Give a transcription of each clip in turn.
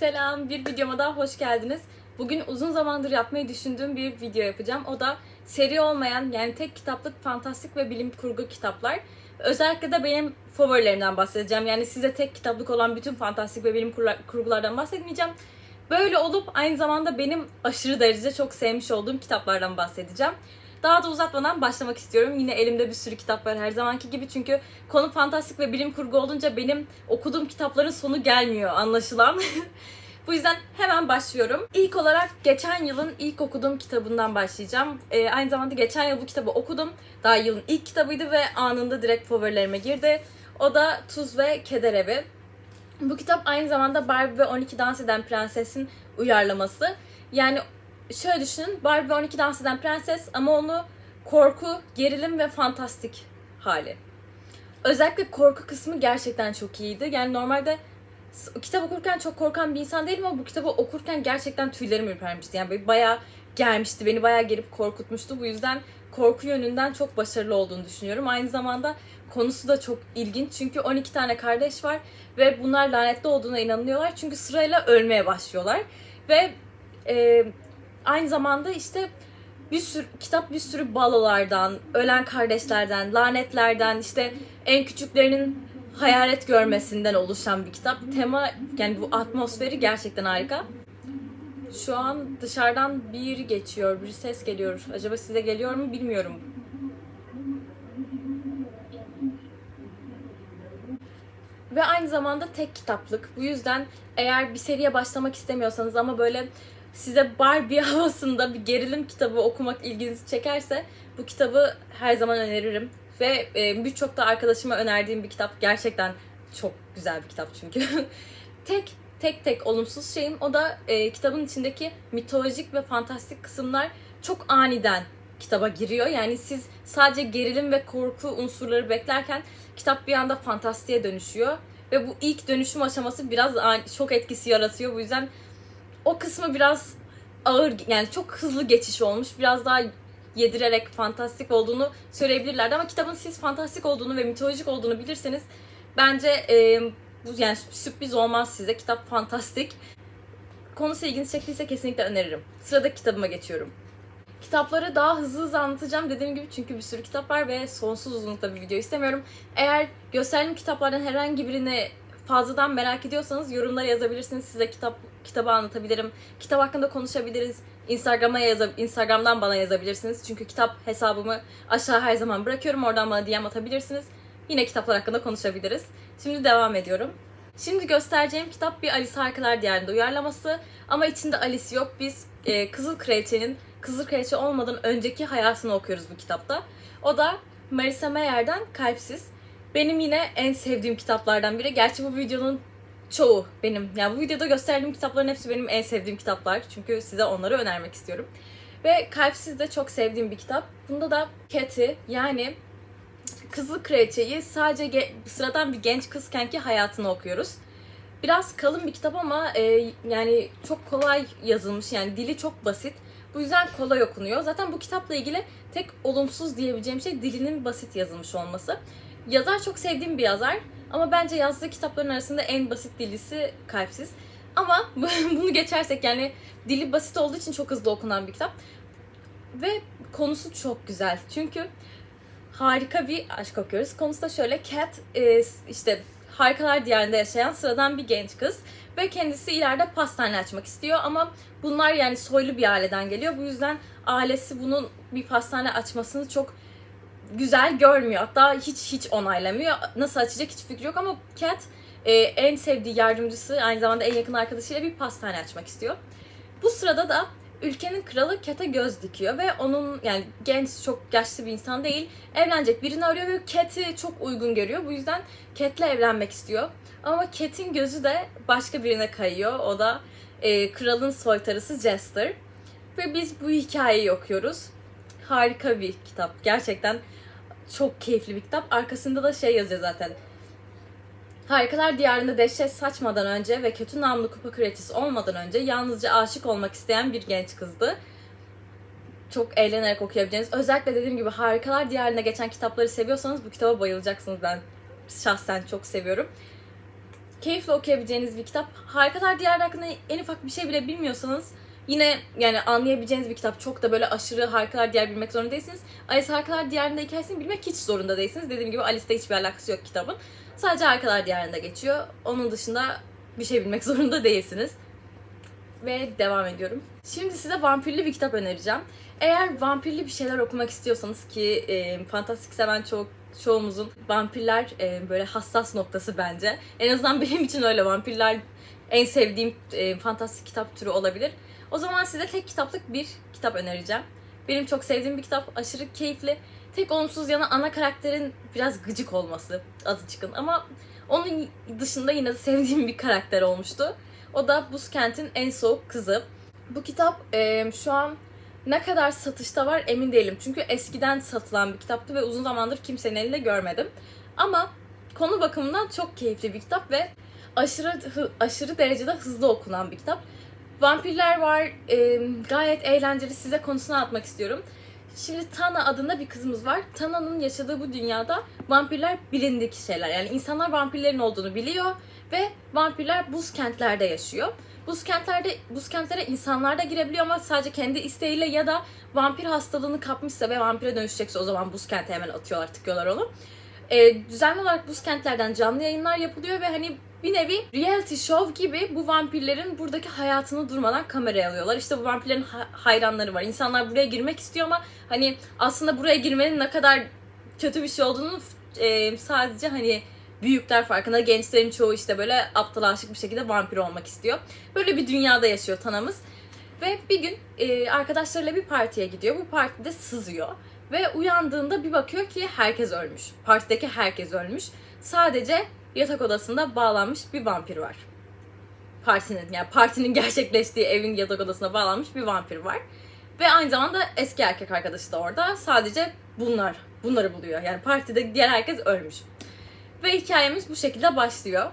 Selam, bir videoma daha hoş geldiniz. Bugün uzun zamandır yapmayı düşündüğüm bir video yapacağım. O da seri olmayan yani tek kitaplık fantastik ve bilim kurgu kitaplar. Özellikle de benim favorilerimden bahsedeceğim. Yani size tek kitaplık olan bütün fantastik ve bilim kurgulardan bahsetmeyeceğim. Böyle olup aynı zamanda benim aşırı derece çok sevmiş olduğum kitaplardan bahsedeceğim. Daha da uzatmadan başlamak istiyorum. Yine elimde bir sürü kitap var her zamanki gibi çünkü konu fantastik ve bilim kurgu olunca benim okuduğum kitapların sonu gelmiyor anlaşılan. Bu yüzden hemen başlıyorum. İlk olarak geçen yılın ilk okuduğum kitabından başlayacağım. Ee, aynı zamanda geçen yıl bu kitabı okudum. Daha yılın ilk kitabıydı ve anında direkt favorilerime girdi. O da Tuz ve Keder Evi. Bu kitap aynı zamanda Barbie ve 12 Dans Eden Prenses'in uyarlaması. Yani şöyle düşünün Barbie ve 12 Dans Eden Prenses ama onu korku, gerilim ve fantastik hali. Özellikle korku kısmı gerçekten çok iyiydi. Yani normalde kitap okurken çok korkan bir insan değilim ama bu kitabı okurken gerçekten tüylerim ürpermişti. Yani bayağı gelmişti, beni bayağı gelip korkutmuştu. Bu yüzden korku yönünden çok başarılı olduğunu düşünüyorum. Aynı zamanda konusu da çok ilginç çünkü 12 tane kardeş var ve bunlar lanetli olduğuna inanıyorlar çünkü sırayla ölmeye başlıyorlar. Ve e, aynı zamanda işte bir sürü kitap bir sürü balolardan, ölen kardeşlerden, lanetlerden, işte en küçüklerinin hayalet görmesinden oluşan bir kitap. Tema yani bu atmosferi gerçekten harika. Şu an dışarıdan bir geçiyor, bir ses geliyor. Acaba size geliyor mu bilmiyorum. Ve aynı zamanda tek kitaplık. Bu yüzden eğer bir seriye başlamak istemiyorsanız ama böyle size Barbie havasında bir gerilim kitabı okumak ilginizi çekerse bu kitabı her zaman öneririm. Ve e, birçok da arkadaşıma önerdiğim bir kitap. Gerçekten çok güzel bir kitap çünkü. tek tek tek olumsuz şeyim o da e, kitabın içindeki mitolojik ve fantastik kısımlar çok aniden kitaba giriyor. Yani siz sadece gerilim ve korku unsurları beklerken kitap bir anda fantastiğe dönüşüyor. Ve bu ilk dönüşüm aşaması biraz şok etkisi yaratıyor. Bu yüzden o kısmı biraz ağır yani çok hızlı geçiş olmuş. Biraz daha yedirerek fantastik olduğunu söyleyebilirlerdi ama kitabın siz fantastik olduğunu ve mitolojik olduğunu bilirseniz bence e, bu yani sürpriz olmaz size. Kitap fantastik. Konusu ilginizi çektiyse kesinlikle öneririm. Sıradaki kitabıma geçiyorum. Kitapları daha hızlı hızlı anlatacağım dediğim gibi çünkü bir sürü kitap var ve sonsuz uzunlukta bir video istemiyorum. Eğer gösterdiğim kitaplardan herhangi birini fazladan merak ediyorsanız yorumlara yazabilirsiniz. Size kitap kitabı anlatabilirim. Kitap hakkında konuşabiliriz. Instagram'a yazab Instagram'dan bana yazabilirsiniz. Çünkü kitap hesabımı aşağı her zaman bırakıyorum. Oradan bana DM atabilirsiniz. Yine kitaplar hakkında konuşabiliriz. Şimdi devam ediyorum. Şimdi göstereceğim kitap bir Alice Harikalar Diyarı'nda uyarlaması. Ama içinde Alice yok. Biz e, Kızıl Kraliçe'nin Kızıl Kraliçe olmadan önceki hayatını okuyoruz bu kitapta. O da Marisa Mayer'den Kalpsiz. Benim yine en sevdiğim kitaplardan biri. Gerçi bu videonun çoğu benim. Yani bu videoda gösterdiğim kitapların hepsi benim en sevdiğim kitaplar. Çünkü size onları önermek istiyorum. Ve Kalpsiz de çok sevdiğim bir kitap. Bunda da Cathy yani Kızıl Kraliçe'yi sadece sıradan bir genç kızkenki hayatını okuyoruz. Biraz kalın bir kitap ama e, yani çok kolay yazılmış yani dili çok basit. Bu yüzden kolay okunuyor. Zaten bu kitapla ilgili tek olumsuz diyebileceğim şey dilinin basit yazılmış olması. Yazar çok sevdiğim bir yazar ama bence yazdığı kitapların arasında en basit dilisi Kalpsiz. Ama bunu geçersek yani dili basit olduğu için çok hızlı okunan bir kitap. Ve konusu çok güzel. Çünkü harika bir aşk okuyoruz. Konusu da şöyle. Cat e, işte harikalar diyarında yaşayan sıradan bir genç kız. Ve kendisi ileride pastane açmak istiyor ama bunlar yani soylu bir aileden geliyor. Bu yüzden ailesi bunun bir pastane açmasını çok güzel görmüyor. Hatta hiç hiç onaylamıyor. Nasıl açacak hiç fikri yok ama Cat e, en sevdiği yardımcısı aynı zamanda en yakın arkadaşıyla bir pastane açmak istiyor. Bu sırada da ülkenin kralı Cat'e göz dikiyor ve onun yani genç çok yaşlı bir insan değil evlenecek birini arıyor ve Cat'i çok uygun görüyor. Bu yüzden Cat'le evlenmek istiyor. Ama Cat'in gözü de başka birine kayıyor. O da e, kralın soytarısı Jester. Ve biz bu hikayeyi okuyoruz. Harika bir kitap. Gerçekten çok keyifli bir kitap. Arkasında da şey yazıyor zaten. Harikalar Diyarı'nda dehşet saçmadan önce ve kötü namlu kupa kraliçesi olmadan önce yalnızca aşık olmak isteyen bir genç kızdı. Çok eğlenerek okuyabileceğiniz. Özellikle dediğim gibi Harikalar Diyarı'nda geçen kitapları seviyorsanız bu kitaba bayılacaksınız. Ben şahsen çok seviyorum. keyifle okuyabileceğiniz bir kitap. Harikalar Diyarı hakkında en ufak bir şey bile bilmiyorsanız yine yani anlayabileceğiniz bir kitap. Çok da böyle aşırı Harikalar Diyarı bilmek zorunda değilsiniz. Alice Harikalar Diyarı'nda hikayesini bilmek hiç zorunda değilsiniz. Dediğim gibi Alice'de hiçbir alakası yok kitabın. Sadece Harikalar Diyarı'nda geçiyor. Onun dışında bir şey bilmek zorunda değilsiniz. Ve devam ediyorum. Şimdi size vampirli bir kitap önereceğim. Eğer vampirli bir şeyler okumak istiyorsanız ki e, fantastik seven çok çoğumuzun vampirler e, böyle hassas noktası bence. En azından benim için öyle vampirler en sevdiğim e, fantastik kitap türü olabilir. O zaman size tek kitaplık bir kitap önereceğim. Benim çok sevdiğim bir kitap, aşırı keyifli. Tek olumsuz yanı ana karakterin biraz gıcık olması azıcıkın ama onun dışında yine de sevdiğim bir karakter olmuştu. O da Buz Kent'in en soğuk kızı. Bu kitap e, şu an ne kadar satışta var emin değilim. Çünkü eskiden satılan bir kitaptı ve uzun zamandır kimsenin elinde görmedim. Ama konu bakımından çok keyifli bir kitap ve aşırı aşırı derecede hızlı okunan bir kitap. Vampirler var, e, gayet eğlenceli. Size konusunu anlatmak istiyorum. Şimdi Tana adında bir kızımız var. Tana'nın yaşadığı bu dünyada vampirler bilindik şeyler. Yani insanlar vampirlerin olduğunu biliyor ve vampirler buz kentlerde yaşıyor. Buz kentlerde buz kentlere insanlar da girebiliyor ama sadece kendi isteğiyle ya da vampir hastalığını kapmışsa ve vampire dönüşecekse o zaman buz kente hemen atıyorlar, tıkıyorlar onu. Ee, düzenli olarak buz kentlerden canlı yayınlar yapılıyor ve hani bir nevi reality show gibi bu vampirlerin buradaki hayatını durmadan kameraya alıyorlar. İşte bu vampirlerin ha- hayranları var. İnsanlar buraya girmek istiyor ama hani aslında buraya girmenin ne kadar kötü bir şey olduğunu e, sadece hani büyükler farkında. Gençlerin çoğu işte böyle aptal aşık bir şekilde vampir olmak istiyor. Böyle bir dünyada yaşıyor Tanamız. Ve bir gün e, arkadaşlarıyla bir partiye gidiyor. Bu partide sızıyor. Ve uyandığında bir bakıyor ki herkes ölmüş. Partideki herkes ölmüş. Sadece yatak odasında bağlanmış bir vampir var. Partinin yani partinin gerçekleştiği evin yatak odasına bağlanmış bir vampir var. Ve aynı zamanda eski erkek arkadaşı da orada. Sadece bunlar bunları buluyor. Yani partide diğer herkes ölmüş. Ve hikayemiz bu şekilde başlıyor.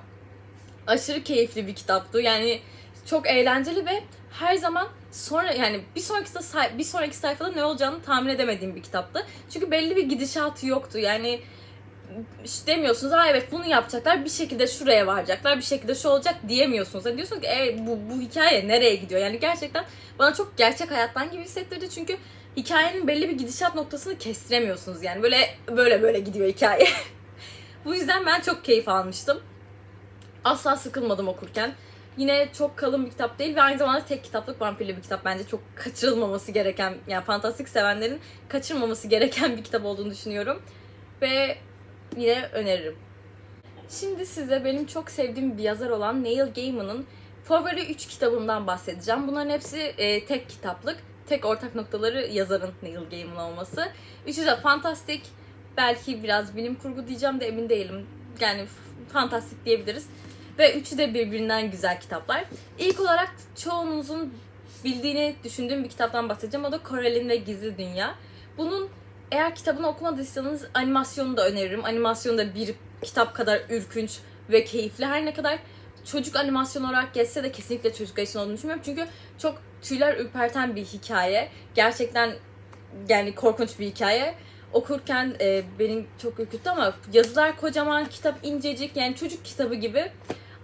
Aşırı keyifli bir kitaptı. Yani çok eğlenceli ve her zaman sonra yani bir sonraki bir sonraki sayfada ne olacağını tahmin edemediğim bir kitaptı. Çünkü belli bir gidişatı yoktu. Yani işte demiyorsunuz ha evet bunu yapacaklar bir şekilde şuraya varacaklar bir şekilde şu olacak diyemiyorsunuz. Yani diyorsun ki e, bu, bu hikaye nereye gidiyor? Yani gerçekten bana çok gerçek hayattan gibi hissettirdi çünkü hikayenin belli bir gidişat noktasını kestiremiyorsunuz yani böyle böyle böyle gidiyor hikaye. bu yüzden ben çok keyif almıştım. Asla sıkılmadım okurken. Yine çok kalın bir kitap değil ve aynı zamanda tek kitaplık vampirli bir kitap. Bence çok kaçırılmaması gereken, yani fantastik sevenlerin kaçırmaması gereken bir kitap olduğunu düşünüyorum. Ve yine öneririm. Şimdi size benim çok sevdiğim bir yazar olan Neil Gaiman'ın favori 3 kitabından bahsedeceğim. Bunların hepsi e, tek kitaplık. Tek ortak noktaları yazarın Neil Gaiman olması. Üçü de fantastik. Belki biraz bilim kurgu diyeceğim de emin değilim. Yani fantastik diyebiliriz. Ve üçü de birbirinden güzel kitaplar. İlk olarak çoğunuzun bildiğini düşündüğüm bir kitaptan bahsedeceğim. O da Coral'in ve Gizli Dünya. Bunun eğer kitabını okumadıysanız animasyonu da öneririm. Animasyonu da bir kitap kadar ürkünç ve keyifli. Her ne kadar çocuk animasyon olarak geçse de kesinlikle çocuklar için olduğunu düşünmüyorum. Çünkü çok tüyler ürperten bir hikaye. Gerçekten yani korkunç bir hikaye. Okurken e, beni çok ürküttü ama yazılar kocaman, kitap incecik yani çocuk kitabı gibi.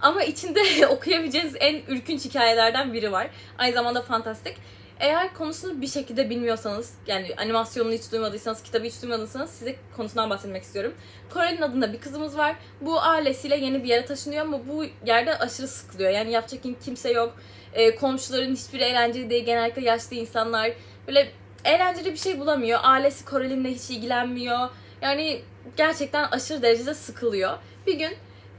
Ama içinde okuyabileceğiniz en ürkünç hikayelerden biri var. Aynı zamanda fantastik. Eğer konusunu bir şekilde bilmiyorsanız, yani animasyonunu hiç duymadıysanız, kitabı hiç duymadıysanız size konusundan bahsetmek istiyorum. Kore'nin adında bir kızımız var. Bu ailesiyle yeni bir yere taşınıyor ama bu yerde aşırı sıkılıyor. Yani yapacak kimse yok. Ee, komşuların hiçbir eğlenceli değil. Genellikle yaşlı insanlar. Böyle eğlenceli bir şey bulamıyor. Ailesi Kore'ninle hiç ilgilenmiyor. Yani gerçekten aşırı derecede sıkılıyor. Bir gün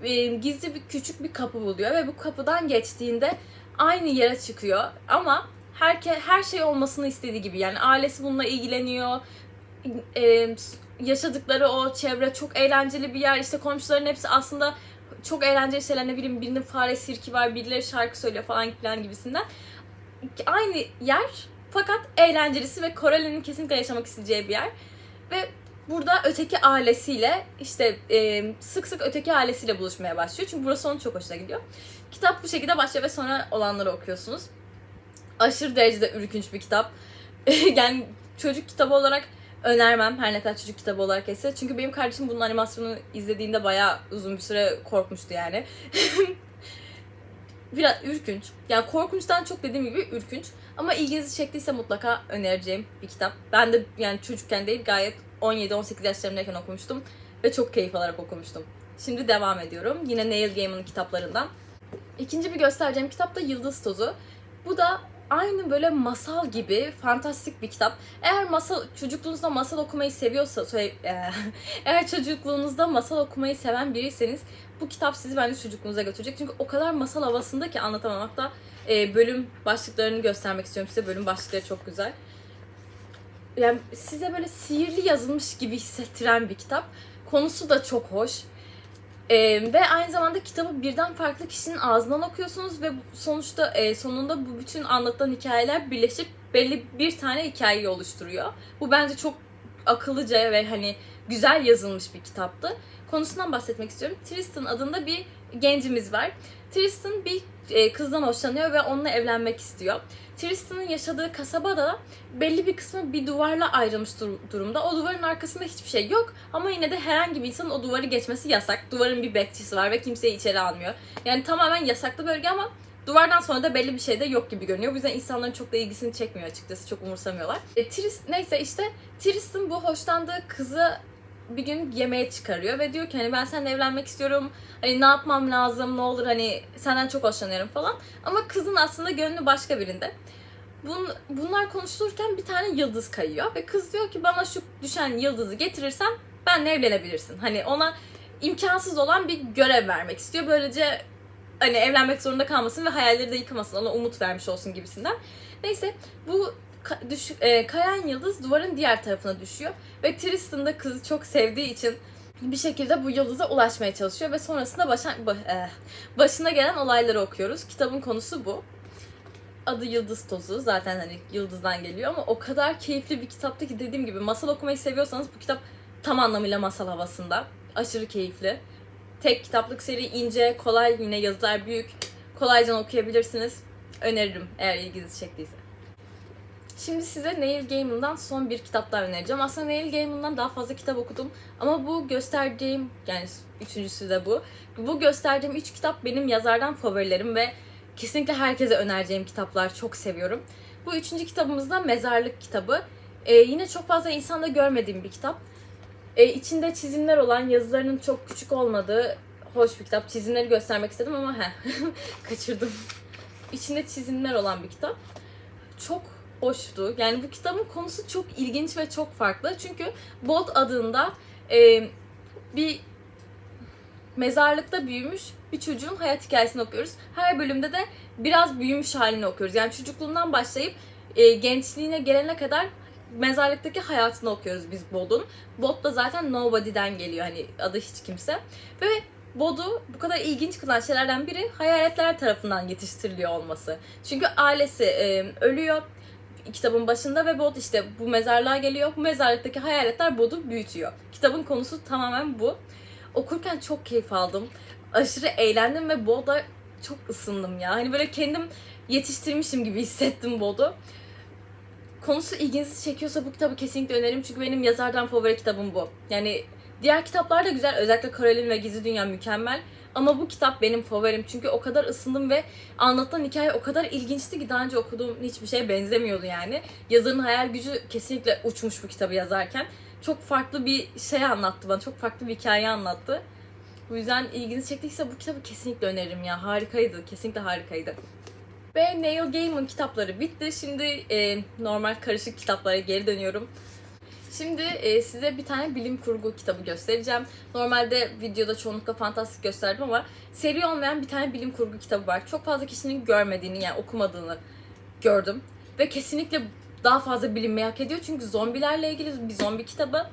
e, gizli bir küçük bir kapı buluyor ve bu kapıdan geçtiğinde aynı yere çıkıyor ama herke, her şey olmasını istediği gibi yani ailesi bununla ilgileniyor e, yaşadıkları o çevre çok eğlenceli bir yer işte komşuların hepsi aslında çok eğlenceli şeyler ne bileyim birinin fare sirki var birileri şarkı söylüyor falan filan gibisinden aynı yer fakat eğlencelisi ve Coralie'nin kesinlikle yaşamak isteyeceği bir yer ve burada öteki ailesiyle işte e, sık sık öteki ailesiyle buluşmaya başlıyor. Çünkü burası onun çok hoşuna gidiyor. Kitap bu şekilde başlıyor ve sonra olanları okuyorsunuz. Aşırı derecede ürkünç bir kitap. yani çocuk kitabı olarak önermem her ne kadar çocuk kitabı olarak ise. Çünkü benim kardeşim bunun animasyonunu izlediğinde bayağı uzun bir süre korkmuştu yani. Biraz ürkünç. Yani korkunçtan çok dediğim gibi ürkünç. Ama ilginizi çektiyse mutlaka önereceğim bir kitap. Ben de yani çocukken değil gayet 17-18 yaşlarımdayken okumuştum. Ve çok keyif alarak okumuştum. Şimdi devam ediyorum. Yine Neil Gaiman'ın kitaplarından. İkinci bir göstereceğim kitap da Yıldız Tozu. Bu da aynı böyle masal gibi fantastik bir kitap. Eğer masal çocukluğunuzda masal okumayı seviyorsa söyle- eee, eğer çocukluğunuzda masal okumayı seven biriyseniz bu kitap sizi bence çocukluğunuza götürecek. Çünkü o kadar masal havasında ki anlatamam. Hatta e, bölüm başlıklarını göstermek istiyorum size. Bölüm başlıkları çok güzel. Yani size böyle sihirli yazılmış gibi hissettiren bir kitap. Konusu da çok hoş. Ee, ve aynı zamanda kitabı birden farklı kişinin ağzından okuyorsunuz ve sonuçta e, sonunda bu bütün anlatılan hikayeler birleşip belli bir tane hikayeyi oluşturuyor. Bu bence çok akıllıca ve hani güzel yazılmış bir kitaptı. Konusundan bahsetmek istiyorum. Tristan adında bir gencimiz var. Tristan bir e, kızdan hoşlanıyor ve onunla evlenmek istiyor. Tristan'ın yaşadığı kasaba da belli bir kısmı bir duvarla ayrılmış dur- durumda. O duvarın arkasında hiçbir şey yok ama yine de herhangi bir insanın o duvarı geçmesi yasak. Duvarın bir bekçisi var ve kimseyi içeri almıyor. Yani tamamen yasaklı bölge ama duvardan sonra da belli bir şey de yok gibi görünüyor. Bu yüzden insanların çok da ilgisini çekmiyor açıkçası. Çok umursamıyorlar. E, Tris, neyse işte Tristan bu hoşlandığı kızı bir gün yemeğe çıkarıyor ve diyor ki hani ben seninle evlenmek istiyorum. Hani ne yapmam lazım ne olur hani senden çok hoşlanıyorum falan. Ama kızın aslında gönlü başka birinde. Bun, bunlar konuşulurken bir tane yıldız kayıyor ve kız diyor ki bana şu düşen yıldızı getirirsen benle evlenebilirsin. Hani ona imkansız olan bir görev vermek istiyor. Böylece hani evlenmek zorunda kalmasın ve hayalleri de yıkamasın. Ona umut vermiş olsun gibisinden. Neyse bu düş, e, kayan yıldız duvarın diğer tarafına düşüyor. Ve Tristan da kızı çok sevdiği için bir şekilde bu yıldıza ulaşmaya çalışıyor ve sonrasında başa, ba- e, başına gelen olayları okuyoruz. Kitabın konusu bu. Adı Yıldız Tozu. Zaten hani yıldızdan geliyor ama o kadar keyifli bir kitaptı ki dediğim gibi masal okumayı seviyorsanız bu kitap tam anlamıyla masal havasında. Aşırı keyifli. Tek kitaplık seri ince, kolay yine yazılar büyük. Kolayca okuyabilirsiniz. Öneririm eğer ilginizi çektiyse. Şimdi size Neil Gaiman'dan son bir kitap daha önereceğim. Aslında Neil Gaiman'dan daha fazla kitap okudum. Ama bu gösterdiğim, yani üçüncüsü de bu. Bu gösterdiğim üç kitap benim yazardan favorilerim ve kesinlikle herkese önereceğim kitaplar. Çok seviyorum. Bu üçüncü kitabımız da Mezarlık kitabı. Ee, yine çok fazla insanda görmediğim bir kitap. Ee, içinde çizimler olan, yazılarının çok küçük olmadığı hoş bir kitap. Çizimleri göstermek istedim ama he kaçırdım. İçinde çizimler olan bir kitap. Çok hoştu. Yani bu kitabın konusu çok ilginç ve çok farklı. Çünkü Bolt adında e, bir mezarlıkta büyümüş bir çocuğun hayat hikayesini okuyoruz. Her bölümde de biraz büyümüş halini okuyoruz. Yani çocukluğundan başlayıp e, gençliğine gelene kadar mezarlıktaki hayatını okuyoruz biz Bod'un. Bod da zaten Nobody'den geliyor hani adı hiç kimse. Ve Bod'u bu kadar ilginç kılan şeylerden biri hayaletler tarafından yetiştiriliyor olması. Çünkü ailesi e, ölüyor kitabın başında ve Bod işte bu mezarlığa geliyor. Bu mezarlıktaki hayaletler Bod'u büyütüyor. Kitabın konusu tamamen bu. Okurken çok keyif aldım. Aşırı eğlendim ve Bod'a çok ısındım ya. Hani böyle kendim yetiştirmişim gibi hissettim Bod'u. Konusu ilginizi çekiyorsa bu kitabı kesinlikle öneririm. Çünkü benim yazardan favori kitabım bu. Yani diğer kitaplar da güzel. Özellikle Coraline ve Gizli Dünya mükemmel. Ama bu kitap benim favorim. Çünkü o kadar ısındım ve anlatılan hikaye o kadar ilginçti ki daha önce okuduğum hiçbir şeye benzemiyordu yani. Yazarın hayal gücü kesinlikle uçmuş bu kitabı yazarken. Çok farklı bir şey anlattı bana. Çok farklı bir hikaye anlattı. Bu yüzden ilginizi çektiyse bu kitabı kesinlikle öneririm ya. Harikaydı. Kesinlikle harikaydı. Ve Neil Gaiman kitapları bitti. Şimdi e, normal karışık kitaplara geri dönüyorum. Şimdi e, size bir tane bilim kurgu kitabı göstereceğim. Normalde videoda çoğunlukla fantastik gösterdim ama seri olmayan bir tane bilim kurgu kitabı var. Çok fazla kişinin görmediğini yani okumadığını gördüm. Ve kesinlikle daha fazla bilinmeyi hak ediyor. Çünkü zombilerle ilgili bir zombi kitabı.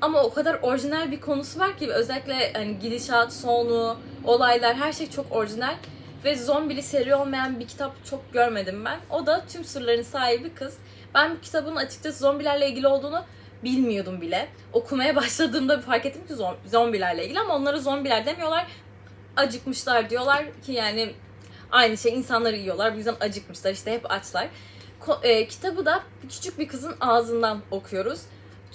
Ama o kadar orijinal bir konusu var ki özellikle hani gidişat, sonu, olaylar her şey çok orijinal. Ve zombili seri olmayan bir kitap çok görmedim ben. O da tüm sırların sahibi kız. Ben bu kitabın açıkçası zombilerle ilgili olduğunu bilmiyordum bile. Okumaya başladığımda fark ettim ki zom- zombilerle ilgili ama onlara zombiler demiyorlar. Acıkmışlar diyorlar ki yani aynı şey insanları yiyorlar. Bu yüzden acıkmışlar işte hep açlar. Ko- e, kitabı da küçük bir kızın ağzından okuyoruz.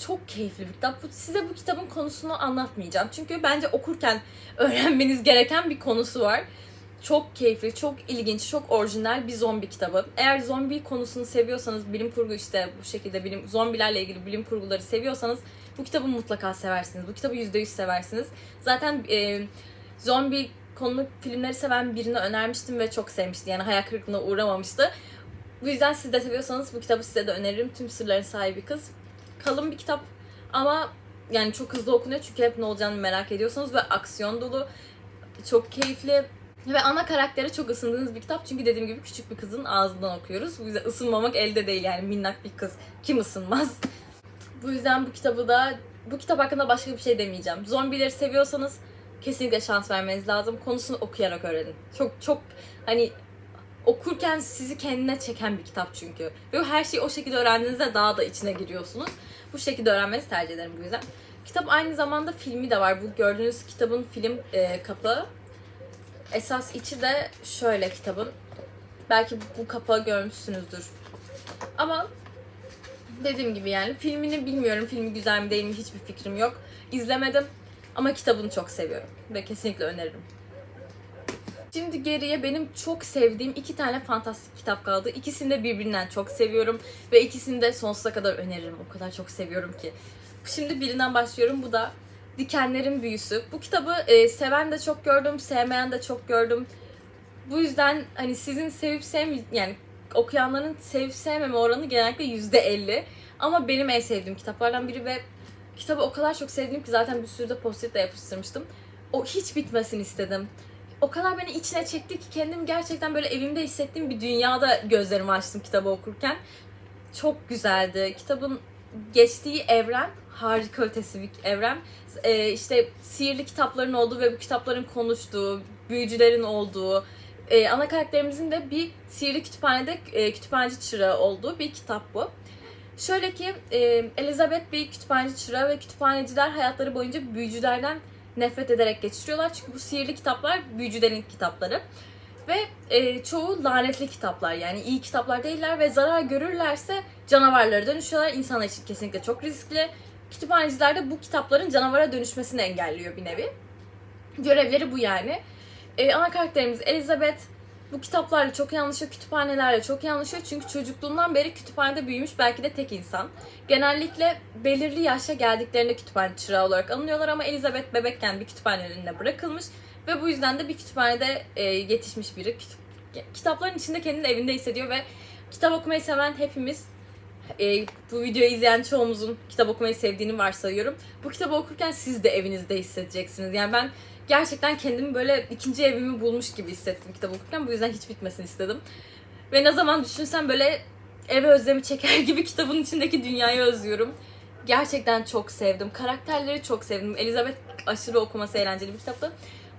çok keyifli bir kitap. Size bu kitabın konusunu anlatmayacağım. Çünkü bence okurken öğrenmeniz gereken bir konusu var. Çok keyifli, çok ilginç, çok orijinal bir zombi kitabı. Eğer zombi konusunu seviyorsanız, bilim kurgu işte bu şekilde bilim zombilerle ilgili bilim kurguları seviyorsanız bu kitabı mutlaka seversiniz. Bu kitabı %100 seversiniz. Zaten e, zombi konulu filmleri seven birine önermiştim ve çok sevmişti. Yani hayal kırıklığına uğramamıştı. Bu yüzden siz de seviyorsanız bu kitabı size de öneririm. Tüm Sırların Sahibi Kız. Kalın bir kitap ama yani çok hızlı okunuyor çünkü hep ne olacağını merak ediyorsunuz ve aksiyon dolu. Çok keyifli. Ve ana karakteri çok ısındığınız bir kitap. Çünkü dediğim gibi küçük bir kızın ağzından okuyoruz. Bu yüzden ısınmamak elde değil yani minnak bir kız. Kim ısınmaz? Bu yüzden bu kitabı da bu kitap hakkında başka bir şey demeyeceğim. Zombileri seviyorsanız kesinlikle şans vermeniz lazım. Konusunu okuyarak öğrenin. Çok çok hani okurken sizi kendine çeken bir kitap çünkü. Ve her şeyi o şekilde öğrendiğinizde daha da içine giriyorsunuz. Bu şekilde öğrenmenizi tercih ederim bu yüzden. Kitap aynı zamanda filmi de var. Bu gördüğünüz kitabın film e, kapağı. Esas içi de şöyle kitabın. Belki bu kapağı görmüşsünüzdür. Ama dediğim gibi yani filmini bilmiyorum. Filmi güzel mi değil mi hiçbir fikrim yok. İzlemedim ama kitabını çok seviyorum ve kesinlikle öneririm. Şimdi geriye benim çok sevdiğim iki tane fantastik kitap kaldı. İkisini de birbirinden çok seviyorum ve ikisini de sonsuza kadar öneririm. O kadar çok seviyorum ki. Şimdi birinden başlıyorum. Bu da Dikenlerin Büyüsü. Bu kitabı e, seven de çok gördüm, sevmeyen de çok gördüm. Bu yüzden hani sizin sevip sevme yani okuyanların sevip sevmeme oranı genellikle yüzde elli. Ama benim en sevdiğim kitaplardan biri ve kitabı o kadar çok sevdim ki zaten bir sürü de post-it de yapıştırmıştım. O hiç bitmesini istedim. O kadar beni içine çekti ki kendimi gerçekten böyle evimde hissettiğim bir dünyada gözlerimi açtım kitabı okurken. Çok güzeldi. Kitabın geçtiği evren harika ötesi bir evren. Ee, işte sihirli kitapların olduğu ve bu kitapların konuştuğu, büyücülerin olduğu, e, ana karakterimizin de bir sihirli kütüphanede e, kütüphaneci çırağı olduğu bir kitap bu. Şöyle ki e, Elizabeth bir kütüphaneci çırağı ve kütüphaneciler hayatları boyunca büyücülerden nefret ederek geçiriyorlar. Çünkü bu sihirli kitaplar büyücülerin kitapları. Ve e, çoğu lanetli kitaplar yani iyi kitaplar değiller ve zarar görürlerse canavarlara dönüşüyorlar. İnsanlar için kesinlikle çok riskli. Kütüphaneciler de bu kitapların canavara dönüşmesini engelliyor bir nevi. Görevleri bu yani. E, ana karakterimiz Elizabeth bu kitaplarla çok iyi anlaşıyor, kütüphanelerle çok iyi anlaşıyor. Çünkü çocukluğundan beri kütüphanede büyümüş belki de tek insan. Genellikle belirli yaşa geldiklerinde kütüphane çırağı olarak alınıyorlar ama Elizabeth bebekken bir kütüphanenin önüne bırakılmış. Ve bu yüzden de bir kütüphanede e, yetişmiş biri. Kitapların içinde kendini evinde hissediyor ve kitap okumayı seven hepimiz e, bu videoyu izleyen çoğumuzun kitap okumayı sevdiğini varsayıyorum. Bu kitabı okurken siz de evinizde hissedeceksiniz. Yani ben gerçekten kendimi böyle ikinci evimi bulmuş gibi hissettim kitap okurken. Bu yüzden hiç bitmesini istedim. Ve ne zaman düşünsem böyle eve özlemi çeker gibi kitabın içindeki dünyayı özlüyorum. Gerçekten çok sevdim. Karakterleri çok sevdim. Elizabeth aşırı okuması eğlenceli bir kitaptı.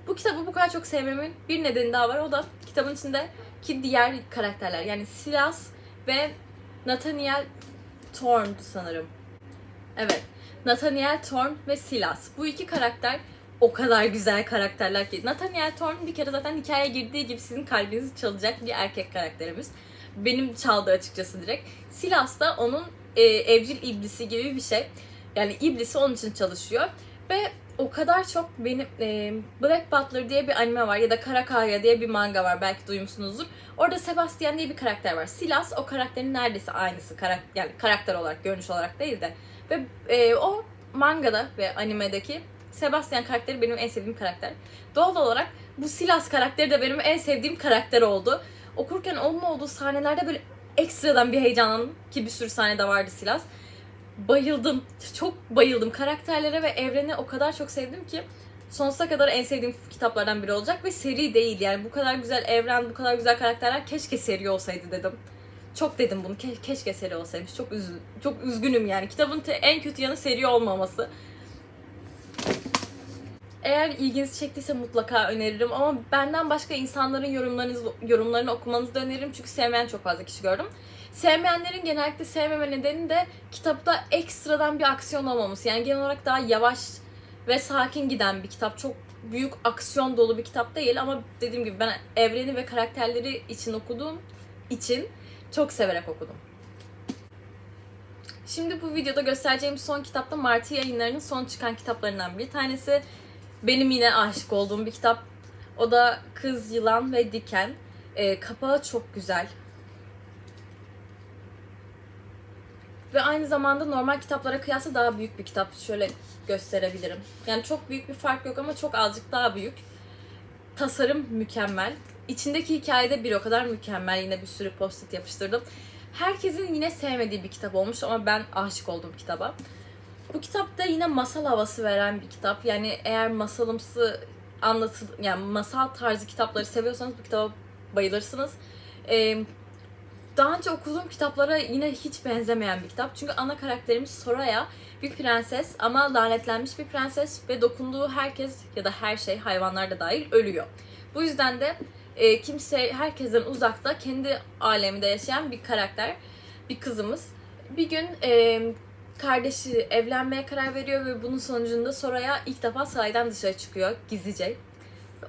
Bu kitabı bu kadar çok sevmemin bir nedeni daha var. O da kitabın içindeki diğer karakterler. Yani Silas ve Nathaniel Thorne'du sanırım. Evet. Nathaniel Thorne ve Silas. Bu iki karakter o kadar güzel karakterler ki. Nathaniel Thorne bir kere zaten hikayeye girdiği gibi sizin kalbinizi çalacak bir erkek karakterimiz. Benim çaldı açıkçası direkt. Silas da onun e, evcil iblisi gibi bir şey. Yani iblisi onun için çalışıyor. Ve o kadar çok benim e, Black Butler diye bir anime var ya da Karakaya diye bir manga var belki duymuşsunuzdur. Orada Sebastian diye bir karakter var. Silas o karakterin neredeyse aynısı. Karak yani karakter olarak, görünüş olarak değil de. Ve e, o mangada ve animedeki Sebastian karakteri benim en sevdiğim karakter. Doğal olarak bu Silas karakteri de benim en sevdiğim karakter oldu. Okurken onun olduğu sahnelerde böyle ekstradan bir heyecanlandım ki bir sürü sahnede vardı Silas. Bayıldım. Çok bayıldım. Karakterlere ve evreni o kadar çok sevdim ki sonsuza kadar en sevdiğim kitaplardan biri olacak ve seri değil. Yani bu kadar güzel evren, bu kadar güzel karakterler keşke seri olsaydı dedim. Çok dedim bunu. Ke- keşke seri olsaymış. Çok üzü çok üzgünüm yani. Kitabın en kötü yanı seri olmaması. Eğer ilginizi çektiyse mutlaka öneririm ama benden başka insanların yorumlarınızı, yorumlarını okumanızı da öneririm çünkü sevmeyen çok fazla kişi gördüm. Sevmeyenlerin genellikle sevmeme nedeni de kitapta ekstradan bir aksiyon olmaması. Yani genel olarak daha yavaş ve sakin giden bir kitap. Çok büyük aksiyon dolu bir kitap değil ama dediğim gibi ben evreni ve karakterleri için okuduğum için çok severek okudum. Şimdi bu videoda göstereceğim son kitap da Martı yayınlarının son çıkan kitaplarından bir tanesi. Benim yine aşık olduğum bir kitap. O da Kız, Yılan ve Diken. Ee, kapağı çok güzel. Ve aynı zamanda normal kitaplara kıyasla daha büyük bir kitap. Şöyle gösterebilirim. Yani çok büyük bir fark yok ama çok azıcık daha büyük. Tasarım mükemmel. İçindeki hikaye de bir o kadar mükemmel. Yine bir sürü post-it yapıştırdım. Herkesin yine sevmediği bir kitap olmuş ama ben aşık oldum kitaba. Bu kitapta yine masal havası veren bir kitap. Yani eğer masalımsı anlatıl yani masal tarzı kitapları seviyorsanız bu kitaba bayılırsınız. Ee, daha önce okuduğum kitaplara yine hiç benzemeyen bir kitap. Çünkü ana karakterimiz Soraya bir prenses ama lanetlenmiş bir prenses ve dokunduğu herkes ya da her şey hayvanlar da dahil ölüyor. Bu yüzden de e, kimse herkesten uzakta kendi aleminde yaşayan bir karakter, bir kızımız. Bir gün e, kardeşi evlenmeye karar veriyor ve bunun sonucunda Soraya ilk defa saraydan dışarı çıkıyor gizlice.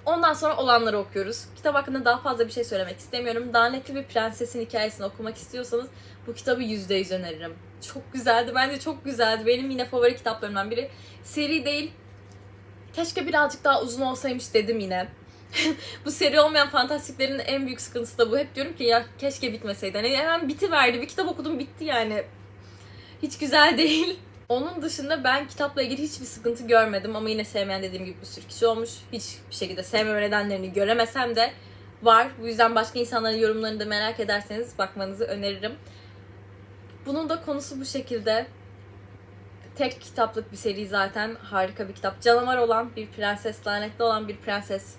Ondan sonra olanları okuyoruz. Kitap hakkında daha fazla bir şey söylemek istemiyorum. Lanetli bir prensesin hikayesini okumak istiyorsanız bu kitabı %100 öneririm. Çok güzeldi. Bence çok güzeldi. Benim yine favori kitaplarımdan biri. Seri değil. Keşke birazcık daha uzun olsaymış dedim yine. bu seri olmayan fantastiklerin en büyük sıkıntısı da bu. Hep diyorum ki ya keşke bitmeseydi. Hani hemen bitiverdi. Bir kitap okudum bitti yani. Hiç güzel değil. Onun dışında ben kitapla ilgili hiçbir sıkıntı görmedim ama yine sevmeyen dediğim gibi bir sürü kişi olmuş. Hiçbir şekilde sevmeme nedenlerini göremesem de var. Bu yüzden başka insanların yorumlarını da merak ederseniz bakmanızı öneririm. Bunun da konusu bu şekilde. Tek kitaplık bir seri zaten. Harika bir kitap. Canavar olan bir prenses, lanetli olan bir prenses.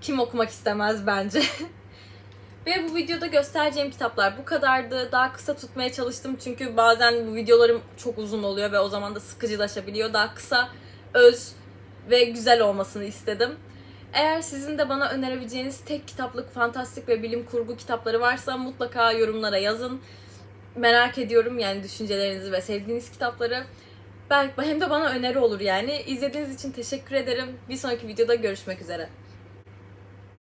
Kim okumak istemez bence. Ve bu videoda göstereceğim kitaplar bu kadardı. Daha kısa tutmaya çalıştım çünkü bazen bu videolarım çok uzun oluyor ve o zaman da sıkıcılaşabiliyor. Daha kısa, öz ve güzel olmasını istedim. Eğer sizin de bana önerebileceğiniz tek kitaplık fantastik ve bilim kurgu kitapları varsa mutlaka yorumlara yazın. Merak ediyorum yani düşüncelerinizi ve sevdiğiniz kitapları. Belki hem de bana öneri olur yani. İzlediğiniz için teşekkür ederim. Bir sonraki videoda görüşmek üzere.